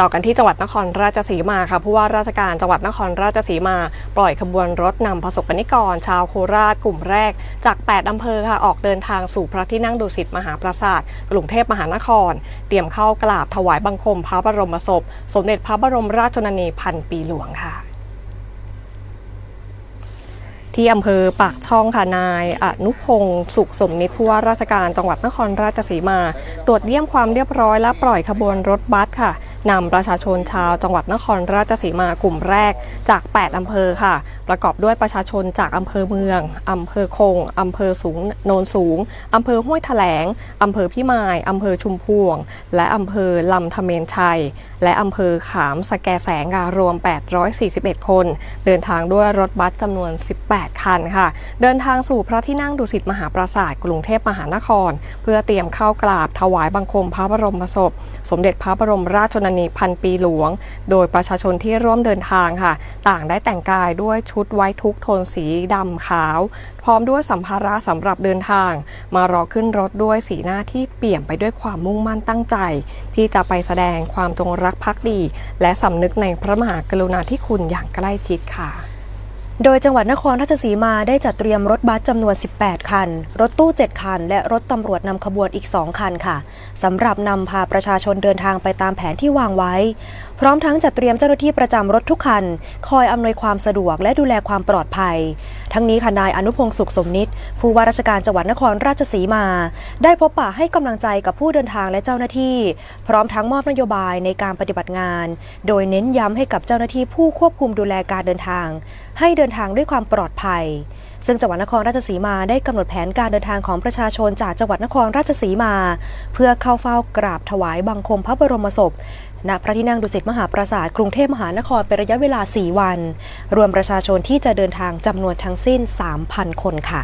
ต่อกันที่จังหวัดนครราชสีมาค่ะผู้ว่าราชการจังหวัดนครราชสีมา ปล่อยขบวนรถนำประสบกนิกร ชาวโคราชกลุ่มแรก จาก 8อำเภอค่ะออกเดินทางสู่พระที่นั่งดุสิตมหาปราสาทกรุงเทพมหานคร เตรียมเข้ากราบถวายบังคมพระบรมศพ สมเด็จพระบรมราชชนนีพันปีหลวงค่ะที่อำเภอปากช่องค่ะนายอนุพงศ์สุขสมนิตผู้ว่าราชการจังหวัดนครราชสีมา ตรวจเยี่ยมความเรียบร้อยและปล่อยขบวนรถบัสค่ะ นำประชาชนชาวจังหวัดนครราชสีมากลุ่มแรกจาก 8 อำเภอค่ะ ประกอบด้วยประชาชนจากอำเภอเมือง อำเภอคง อำเภอสูงโนนสูง อำเภอห้วยแถลง อำเภอพิมาย อำเภอชุมพวง และอำเภอลำธเมนชัย และอำเภอขามสแกแสงค่ะรวม 841 คน เดินทางด้วยรถบัสจำนวน 18 คันค่ะ เดินทางสู่พระที่นั่งดุสิตมหาปราสาทกรุงเทพมหานคร เพื่อเตรียมเข้ากราบถวายบังคมพระบรมศพ สมเด็จพระบรมราชชนนีพันปีหลวง โดยประชาชนที่ร่วมเดินทางค่ะ ต่างได้แต่งกายด้วยชุดไว้ทุกโทนสีดำขาว พร้อมด้วยสัมภาระสำหรับเดินทาง มารอขึ้นรถด้วยสีหน้าที่เปี่ยมไปด้วยความมุ่งมั่นตั้งใจ ที่จะไปแสดงความจงรักภักดี และสำนึกในพระมหากรุณาธิคุณอย่างใกล้ชิดค่ะ โดยจังหวัดนครราชสีมาได้จัดเตรียมรถบัสจำนวน 18 คัน รถตู้ 7 คัน และรถตำรวจนำขบวนอีก 2 คันค่ะสำหรับนำพาประชาชนเดินทางไปตามแผนที่วางไว้ พร้อมทั้งจัดเตรียมเจ้าหน้าที่ประจำรถทุกคัน คอยอำนวยความสะดวกและดูแลความปลอดภัย ทั้งนี้ค่ะนายอนุพงศ์สุขสมนิตผู้ว่าราชการจังหวัดนครราชสีมา ได้พบปะให้กำลังใจกับผู้เดินทางและเจ้าหน้าที่ พร้อมทั้งมอบนโยบายในการปฏิบัติงาน โดยเน้นย้ำให้กับเจ้าหน้าที่ผู้ควบคุมดูแลการเดินทาง ให้เดินทางด้วยความปลอดภัยซึ่งจังหวัดนครราชสีมาได้กำหนดแผนการเดินทางของประชาชนจากจังหวัดนครราชสีมา เพื่อเข้าเฝ้ากราบถวายบังคมพระบรมศพ ณพระที่นั่งดุสิตมหาปราสาทกรุงเทพมหานครเป็นระยะเวลา 4 วัน รวมประชาชนที่จะเดินทางจำนวนทั้งสิ้น 3,000 คนค่ะ